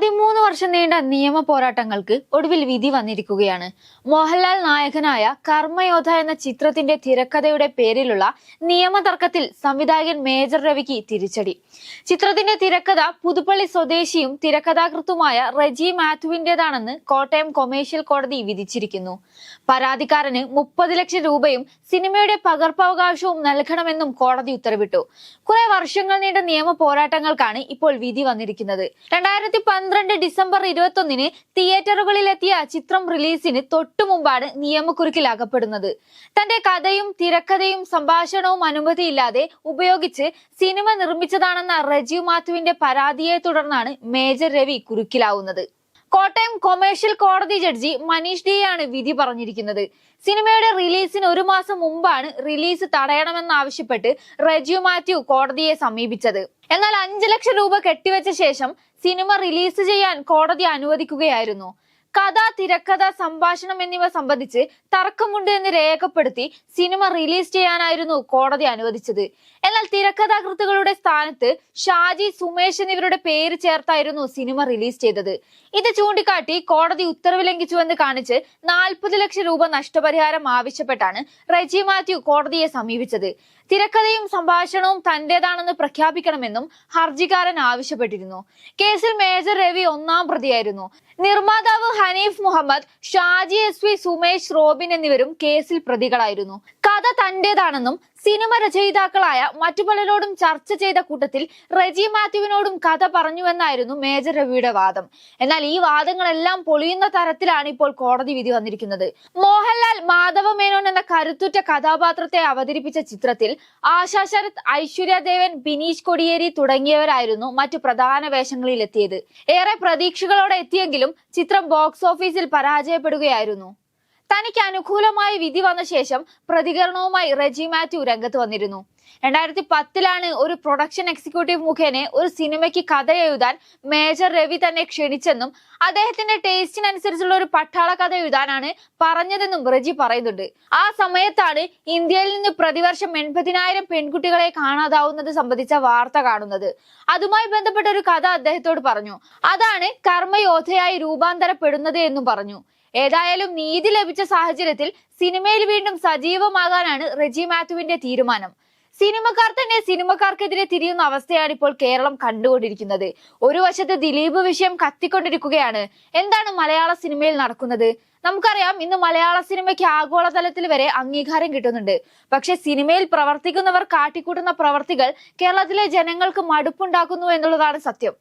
പതിമൂന്ന് വർഷം നീണ്ട നിയമ പോരാട്ടങ്ങൾക്ക് ഒടുവിൽ വിധി വന്നിരിക്കുകയാണ്. മോഹൻലാൽ നായകനായ കർമ്മയോധ എന്ന ചിത്രത്തിന്റെ തിരക്കഥയുടെ പേരിലുള്ള നിയമതർക്കത്തിൽ സംവിധായകൻ മേജർ രവിക്ക് തിരിച്ചടി. ചിത്രത്തിന്റെ തിരക്കഥ പുതുപ്പള്ളി സ്വദേശിയും തിരക്കഥാകൃത്തുമായ റെജി മാത്യുവിന്റേതാണെന്ന് കോട്ടയം കൊമേഴ്ഷ്യൽ കോടതി വിധിച്ചിരിക്കുന്നു. പരാതിക്കാരന് മുപ്പത് ലക്ഷം രൂപയും സിനിമയുടെ പകർപ്പവകാശവും നൽകണമെന്നും കോടതി ഉത്തരവിട്ടു. കുറെ വർഷങ്ങൾ നീണ്ട നിയമ പോരാട്ടങ്ങൾക്കാണ് ഇപ്പോൾ വിധി വന്നിരിക്കുന്നത്. രണ്ടായിരത്തി പന്ത്രണ്ട് ഡിസംബർ ഇരുപത്തൊന്നിന് തിയേറ്ററുകളിലെത്തിയ ചിത്രം റിലീസിന് തൊട്ടു മുമ്പാണ് നിയമക്കുരുക്കിൽ അകപ്പെടുന്നത് തന്റെ കഥയും തിരക്കഥയും സംഭാഷണവും അനുമതിയില്ലാതെ ഉപയോഗിച്ച് സിനിമ നിർമ്മിച്ചതാണെന്ന റജീവ് മാത്യുവിന്റെ പരാതിയെ തുടർന്നാണ് മേജർ രവി കുരുക്കിലാവുന്നത്. കോട്ടയം കൊമേഴ്ഷ്യൽ കോടതി ജഡ്ജി മനീഷ് ഡിയാണ് വിധി പറഞ്ഞിരിക്കുന്നത്. സിനിമയുടെ റിലീസിന് ഒരു മാസം മുമ്പാണ് റിലീസ് തടയണമെന്നാവശ്യപ്പെട്ട് റെജു മാത്യു കോടതിയെ സമീപിച്ചത്. എന്നാൽ അഞ്ചു ലക്ഷം രൂപ കെട്ടിവെച്ച ശേഷം സിനിമ റിലീസ് ചെയ്യാൻ കോടതി അനുവദിക്കുകയായിരുന്നു. കഥ തിരക്കഥ സംഭാഷണം എന്നിവ സംബന്ധിച്ച് തർക്കമുണ്ട് എന്ന് രേഖപ്പെടുത്തി സിനിമ റിലീസ് ചെയ്യാനായിരുന്നു കോടതി അനുവദിച്ചത്. എന്നാൽ തിരക്കഥാകൃത്തുകളുടെ സ്ഥാനത്ത് ഷാജി സുമേഷ് എന്നിവരുടെ പേര് ചേർത്തായിരുന്നു സിനിമ റിലീസ് ചെയ്തത്. ഇത് ചൂണ്ടിക്കാട്ടി കോടതി ഉത്തരവ് ലംഘിച്ചുവെന്ന് കാണിച്ച് നാൽപ്പത് ലക്ഷം രൂപ നഷ്ടപരിഹാരം ആവശ്യപ്പെട്ടാണ് റെജി മാത്യു കോടതിയെ സമീപിച്ചത്. തിരക്കഥയും സംഭാഷണവും തന്റേതാണെന്ന് പ്രഖ്യാപിക്കണമെന്നും ഹർജിക്കാരൻ ആവശ്യപ്പെട്ടിരുന്നു. കേസിൽ മേജർ രവി ഒന്നാം പ്രതിയായിരുന്നു. നിർമ്മാതാവ് Hanif Muhammad Shaji S V Sumesh Robin എന്നിവരും കേസിൽ പ്രതികളായിരുന്നു. കഥ തന്റേതാണെന്നും സിനിമ രചയിതാക്കളായ മറ്റു പലരോടും ചർച്ച ചെയ്ത കൂട്ടത്തിൽ റെജി മാത്യുവിനോടും കഥ പറഞ്ഞുവെന്നായിരുന്നു മേജർ രവിയുടെ വാദം. എന്നാൽ ഈ വാദങ്ങളെല്ലാം പൊളിയുന്ന തരത്തിലാണ് ഇപ്പോൾ കോടതി വിധി വന്നിരിക്കുന്നത്. മോഹൻലാൽ മാധവ കരുത്തുറ്റ കഥാപാത്രത്തെ അവതരിപ്പിച്ച ചിത്രത്തിൽ ആശാ ശരത് ഐശ്വര്യ ദേവൻ ബിനീഷ് കൊടിയേരി തുടങ്ങിയവരായിരുന്നു മറ്റു പ്രധാന വേഷങ്ങളിൽ എത്തിയത്. ഏറെ പ്രതീക്ഷകളോടെ എത്തിയെങ്കിലും ചിത്രം ബോക്സ് ഓഫീസിൽ പരാജയപ്പെടുകയായിരുന്നു. തനിക്ക് അനുകൂലമായ വിധി വന്ന ശേഷം പ്രതികരണവുമായി റെജി മാത്യു രംഗത്ത് വന്നിരുന്നു. രണ്ടായിരത്തി പത്തിലാണ് ഒരു പ്രൊഡക്ഷൻ എക്സിക്യൂട്ടീവ് മുഖേന ഒരു സിനിമയ്ക്ക് കഥ എഴുതാൻ മേജർ രവി തന്നെ ക്ഷണിച്ചെന്നും അദ്ദേഹത്തിന്റെ ടേസ്റ്റിനനുസരിച്ചുള്ള ഒരു പട്ടാള കഥ എഴുതാനാണ് പറഞ്ഞതെന്നും റജി പറയുന്നുണ്ട്. ആ സമയത്താണ് ഇന്ത്യയിൽ നിന്ന് പ്രതിവർഷം എൺപതിനായിരം പെൺകുട്ടികളെ കാണാതാവുന്നത് സംബന്ധിച്ച വാർത്ത കാണുന്നത്. അതുമായി ബന്ധപ്പെട്ട ഒരു കഥ അദ്ദേഹത്തോട് പറഞ്ഞു. അതാണ് കർമ്മയോധയായി രൂപാന്തരപ്പെടുന്നത് എന്നും പറഞ്ഞു. ഏതായാലും നീതി ലഭിച്ച സാഹചര്യത്തിൽ സിനിമയിൽ വീണ്ടും സജീവമാകാനാണ് റെജി മാത്യുവിന്റെ തീരുമാനം. സിനിമക്കാർ തന്നെ സിനിമക്കാർക്കെതിരെ തിരിയുന്ന അവസ്ഥയാണ് ഇപ്പോൾ കേരളം കണ്ടുകൊണ്ടിരിക്കുന്നത്. ഒരു വശത്ത് ദിലീപ് വിഷയം കത്തിക്കൊണ്ടിരിക്കുകയാണ്. എന്താണ് മലയാള സിനിമയിൽ നടക്കുന്നത്? നമുക്കറിയാം ഇന്ന് മലയാള സിനിമയ്ക്ക് ആഗോളതലത്തിൽ വരെ അംഗീകാരം കിട്ടുന്നുണ്ട്. പക്ഷെ സിനിമയിൽ പ്രവർത്തിക്കുന്നവർ കാട്ടിക്കൂട്ടുന്ന പ്രവർത്തികൾ കേരളത്തിലെ ജനങ്ങൾക്ക് മടുപ്പുണ്ടാക്കുന്നു എന്നുള്ളതാണ് സത്യം.